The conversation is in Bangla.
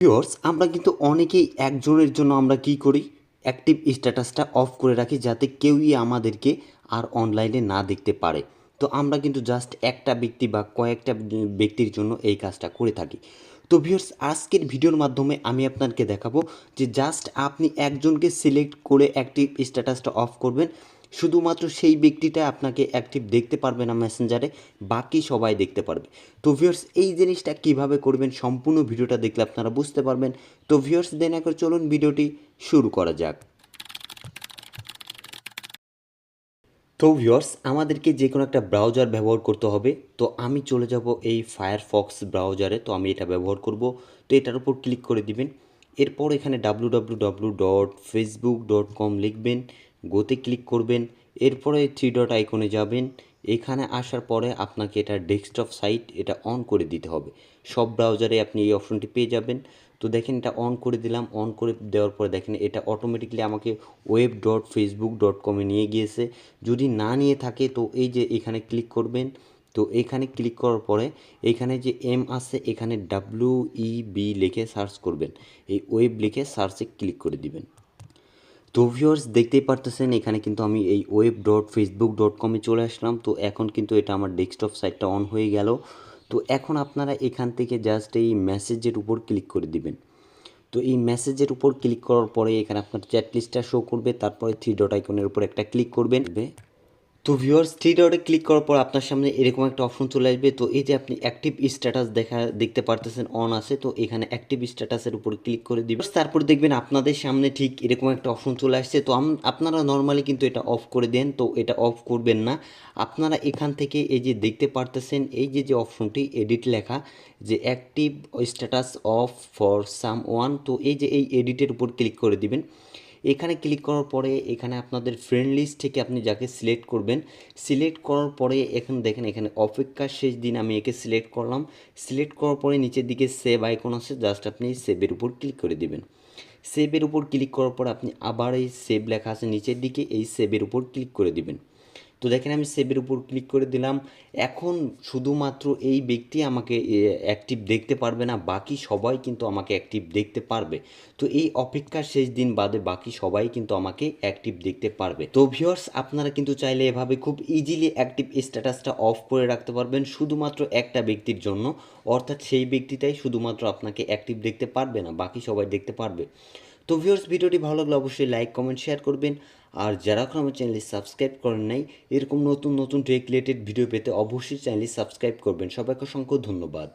ভিউয়ার্স আমরা কিন্তু অনেকেই একজনের জন্য আমরা কি করি? অ্যাক্টিভ স্ট্যাটাসটা অফ করে রাখি যাতে কেউই আমাদেরকে আর অনলাইনে না দেখতে পারে। তো আমরা কিন্তু জাস্ট একটা ব্যক্তি বা কয়েকটা ব্যক্তির জন্য এই কাজটা করে থাকি। তো ভিউয়ার্স আজকের ভিডিওর মাধ্যমে আমি আপনাকে দেখাবো যে জাস্ট আপনি একজনকে সিলেক্ট করে অ্যাক্টিভ স্ট্যাটাসটা অফ করবেন। শুধুমাত্র সেই ব্যক্তিটা আপনাকে অ্যাক্টিভ দেখতে পারবে না মেসেঞ্জারে বাকি সবাই দেখতে পারবে। তো ভিউয়ার্স এই জিনিসটা কীভাবে করবেন, সম্পূর্ণ ভিডিওটা দেখলে আপনারা বুঝতে পারবেন। তো ভিউয়ার্স দেন একবার চলুন ভিডিওটি শুরু করা যাক। তো ভিউয়ার্স আমাদেরকে যে কোনো একটা ব্রাউজার ব্যবহার করতে হবে। তো আমি চলে যাব এই ফায়ারফক্স ব্রাউজারে তো আমি এটা ব্যবহার করব। তো এটার উপর ক্লিক করে দিবেন। এরপর এখানে W dot Facebook dot com লিখবেন। গোতে ক্লিক করবেন, এরপরে থ্রি ডট আইকনে যাবেন, এখানে আসার পরে আপনাকে এটা ডেস্কটপ সাইট এটা অন করে দিতে হবে। সব ব্রাউজারে আপনি এই অপশনটি পেয়ে যাবেন। তো দেখেন এটা অন করে দিলাম, অন করে দেওয়ার পরে দেখেন এটা অটোমেটিকলি আমাকে ওয়েব ডট ফেসবুক ডট কমে নিয়ে গিয়েছে। যদি না নিয়ে থাকে তো এই যে এখানে ক্লিক করবেন, তো এখানে ক্লিক করার পরে এখানে যে এম আছে এখানে ডাব্লিউ ই বি লিখে সার্চ করবেন। এই ওয়েব লিখে সার্চে ক্লিক করে দিবেন। তো ভিউয়ার্স দেখতেই পারতেছেন, এখানে কিন্তু আমি এই ওয়েব ডট ফেসবুক ডট কমে চলে আসলাম। তো এখন কিন্তু এটা আমার ডেস্কটপ সাইটটা অন হয়ে গেল। তো এখন আপনারা এখান থেকে জাস্ট এই মেসেজের উপর ক্লিক করে দিবেন। তো এই মেসেজের উপর ক্লিক করার পরে এখানে আপনার চ্যাট লিস্টটা শো করবে, তারপরে থ্রি ডট আইকনের উপর একটা ক্লিক করবেন। তো ভিউয়ার্স থ্রি ডটে ক্লিক করার পর আপনার সামনে এরকম একটা অপশন চলে আসবে। তো এই যে আপনি অ্যাক্টিভ স্ট্যাটাস দেখা, দেখতে পারতেছেন অন আছে, তো এখানে অ্যাক্টিভ স্ট্যাটাসের উপর ক্লিক করে দিবেন। তারপর দেখবেন আপনাদের সামনে ঠিক এরকম একটা অপশন চলে আসছে। তো আপনারা নর্মালি কিন্তু এটা অফ করে দেন, তো এটা অফ করবেন না। আপনারা এখান থেকে এই যে দেখতে পারতেছেন, এই যে যে অপশনটি এডিট লেখা, যে active status off for someone তো এই যে এই এডিটের উপর ক্লিক করে দিবেন। এখানে ক্লিক করার পরে এখানে আপনাদের ফ্রেন্ড লিস্ট থেকে আপনি যাকে সিলেক্ট করবেন সিলেক্ট করার পরে এখানে দেখেন এখানে অপেক্ষার শেষ দিন আমি একে সিলেক্ট করলাম। সিলেক্ট করার পরে নিচের দিকে সেভ আইকন আছে জাস্ট আপনি সেভের উপর ক্লিক করে দিবেন। সেভের উপর ক্লিক করার পর আপনি আবার এই সেভ লেখা আছে নিচের দিকে, এই সেভের উপর ক্লিক করে দিবেন। তো দেখেন আমি সেভের উপর ক্লিক করে দিলাম। এখন শুধুমাত্র এই ব্যক্তি আমাকে অ্যাক্টিভ দেখতে পারবে না, বাকি সবাই কিন্তু আমাকে অ্যাক্টিভ দেখতে পারবে। তো এই অপেক্ষার শেষ দিন বাদে বাকি সবাই কিন্তু আমাকে অ্যাক্টিভ দেখতে পারবে। তো ভিউয়ার্স আপনারা কিন্তু চাইলে এভাবে খুব ইজিলি অ্যাক্টিভ স্ট্যাটাসটা অফ করে রাখতে পারবেন, শুধুমাত্র একটা ব্যক্তির জন্য। অর্থাৎ সেই ব্যক্তিটাই শুধুমাত্র আপনাকে অ্যাক্টিভ দেখতে পারবে না, বাকি সবাই দেখতে পারবে। তো ভিউয়ার্স ভিডিওটি ভালো লাগলে অবশ্যই লাইক কমেন্ট শেয়ার করবেন। আর যারা এখন আমার চ্যানেলটি সাবস্ক্রাইব করেন নাই, এরকম নতুন নতুন টেক রিলেটেড ভিডিও পেতে অবশ্যই চ্যানেলটি সাবস্ক্রাইব করবেন। সবাইকে অসংখ্য ধন্যবাদ।